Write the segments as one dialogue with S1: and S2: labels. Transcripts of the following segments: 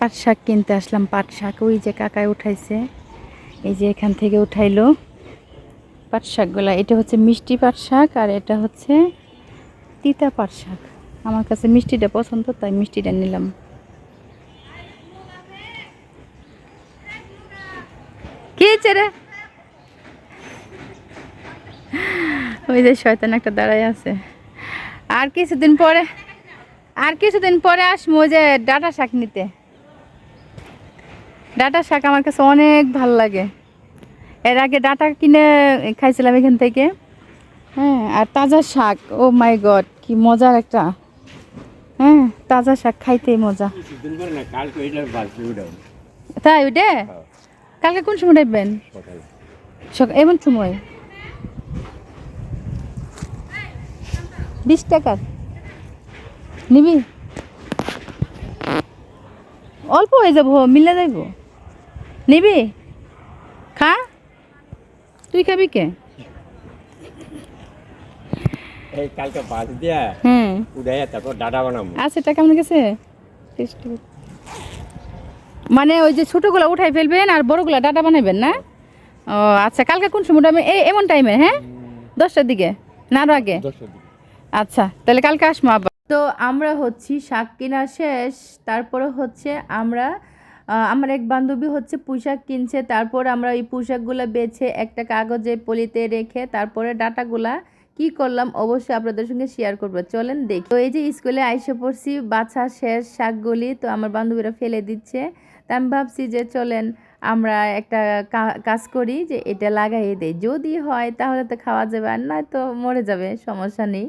S1: পাট শাক কিনতে আসলাম, পাট শাক। ওই যে কাকায় উঠাইছে, এই যে এখান থেকে উঠাইলো পাট শাকগুলা। এটা হচ্ছে মিষ্টি পাট শাক আর এটা হচ্ছে তিতা পাট শাক। আমার কাছে মিষ্টিটা পছন্দ, তাই মিষ্টিটা নিলাম। কি হয়েছে রে? ওই যে শয়তান একটা দাঁড়ায় আছে। আর কিছুদিন পরে, আর কিছুদিন পরে আসব যে ডাটা শাক নিতে। ডাটা শাক আমার কাছে অনেক ভালো লাগে। এর আগে ডাটা কিনে খাইছিলাম এখান থেকে। হ্যাঁ আর তাজা শাক, ও মাই গড, কি মজার একটা। হ্যাঁ তাজা শাক খাইতেই মজা। তাই ওইটা? কালকে কোন সময়
S2: সকাল
S1: এমন সময়। বিশ টাকার। নিবি? অল্প হয়ে যাব, মিলে যাইব। নিবি? খা। তুই খাবি কে?
S2: এই কালকে বালতি দিয়া
S1: হুম।
S2: উঠাইয়া তারপর ডাটা বানাবো
S1: আছে টাকা আমার কাছে মানে ওই যে ছোটোগুলো উঠাই ফেলবেন আর বড়গুলো ডাটা বানাবেন না? ও আচ্ছা কালকে কোন সময় টাইমে এই এমন টাইমে হ্যাঁ? দশটার দিকে? না আগে? আচ্ছা তাহলে কালকে আসব আবার। তো আমরা হচ্ছি শাক কেনা শেষ তারপরে হচ্ছে আমরা আমার এক বান্ধবী হচ্ছে পোশাক কিনছে, তারপর আমরা এই পোশাকগুলো বেছে একটা কাগজে পলিতে রেখে তারপরে ডাটাগুলা কি করলাম অবশ্যই আপনাদের সঙ্গে শেয়ার করব। চলেন দেখি। তো এই যে স্কুলে আইসে পড়ছি, বাছা, শেষ, শাকগুলি তো আমার বান্ধবীরা ফেলে দিচ্ছে। তা আমি ভাবছি যে চলেন আমরা একটা কাজ করি যে এটা লাগাইয়ে দেই। যদি হয় তাহলে তো খাওয়া যাবে, আর না তো মরে যাবে, সমস্যা নেই।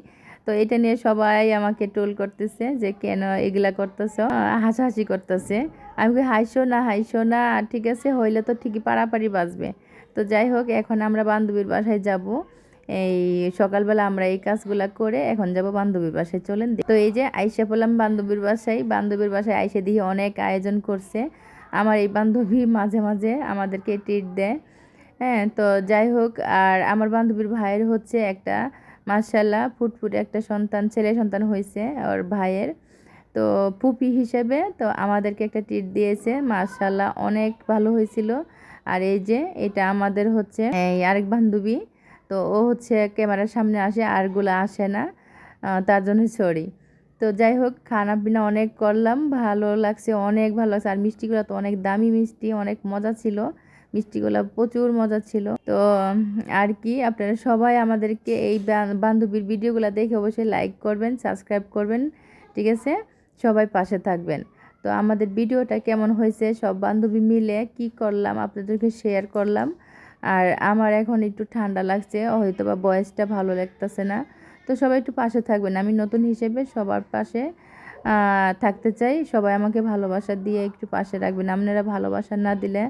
S1: তো এটা নিয়ে সবাই আমাকে টোল করতেছে যে, কেন এগুলা করতেছ? হাসাহাসি করতেছে। আমি হাসো না হাসো না ঠিক আছে, হইলে তো ঠিকই পাড়াপাড়ি বাজবে। তো যাই হোক, এখন আমরা বান্ধবীর বাসায় যাব। এই সকালবেলা আমরা এই কাজগুলা করে এখন যাব বান্ধবীর বাসায়। চলেন তো এই যে আইসা পেলাম বান্ধবীর বাসায়। বান্ধবীর বাসায় আইসে দিয়ে অনেক আয়োজন করছে। আমার এই বান্ধবী মাঝে মাঝে আমাদেরকে ট্রিট দেয়। হ্যাঁ তো যাই হোক, আর আমার বান্ধবীর ভাইয়ের হচ্ছে একটা মার্শাল্লাহ ফুটফুটে একটা সন্তান, ছেলে সন্তান হয়েছে ওর ভাইয়ের। তো পুপি হিসেবে তো আমাদেরকে একটা ট্রিট দিয়েছে মার্শাল্লাহ অনেক ভালো হয়েছিল। আর এই যে এটা আমাদের হচ্ছে আরেক বান্ধবী, তো ও হচ্ছে ক্যামেরার সামনে আসে আরগুলো আসে না তার জন্য সরি তো যাই হোক, খানা পিনা অনেক করলাম, ভালো লাগছে, অনেক ভালো লাগছে। আর মিষ্টিগুলো তো অনেক দামি মিষ্টি, অনেক মজা ছিল। মিষ্টিগুলো প্রচুর মজা ছিল। তো আর কি, আপনারা সবাই আমাদেরকে এই বান্ধবীর ভিডিওগুলো দেখে অবশ্যই লাইক করবেন সাবস্ক্রাইব করবেন, ঠিক আছে? সবাই পাশে থাকবেন। তো, আমাদের ভিডিওটা কেমন হয়েছে? সব বান্ধবী মিলে কি করলাম? আপনাদেরকে শেয়ার করলাম। আর আমার এখন একটু ঠান্ডা লাগছে হয়তো বা বয়সটা ভালো লাগতেছে না। তো, সবাই একটু পাশে থাকবেন। আমি নতুন হিসেবে সবার পাশে থাকতে চাই। সবাই আমাকে ভালোবাসা দিয়ে একটু পাশে রাখবেন। আপনারা ভালোবাসা না দিলে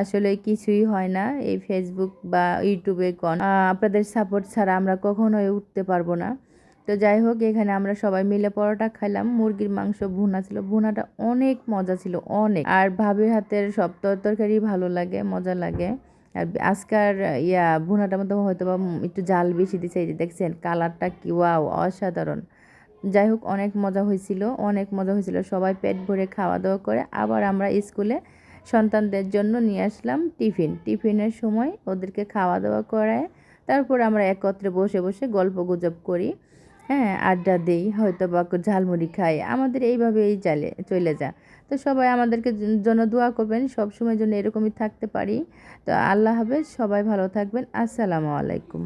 S1: আসলে কিছুই হয় না। এই ফেসবুক বা ইউটিউবে কন আপনাদের সাপোর্ট ছাড়া আমরা কখনোই উঠতে পারব না। তো যাই হোক, এখানে আমরা সবাই মিলে পরোটা খাইলাম। মুরগির মাংস ভুনা ছিল। ভুনাটা অনেক মজা ছিল, অনেক। আর ভাবির হাতের সব তরকারি ভালো লাগে, মজা লাগে। আর আজকার ইয়া, ভুনাটার মধ্যে হয়তো বা একটু জাল বেশি দিছে। এই যে দেখছেন, কালারটা কি, ওয়াও, অসাধারণ। যাই হোক অনেক মজা হয়েছিল, অনেক মজা হয়েছিল। সবাই পেট ভরে খাওয়া দাওয়া করে আবার আমরা স্কুলে সন্তানদের জন্য নিয়ে আসলাম টিফিন। টিফিনের সময় ওদেরকে খাওয়া দাওয়া করায়, তারপর আমরা একত্রে বসে বসে গল্প গুজব করি। হ্যাঁ আড্ডা দিই হয়তো বা ঝালমুড়ি খাই। আমাদের এইভাবেই চালে, চলে যা তো সবাই আমাদেরকে জন- জন্য দোয়া করবেন সব জন্য এরকমই থাকতে পারি। তো আল্লাহ হাফেজ, সবাই ভালো থাকবেন। আসসালামু আলাইকুম।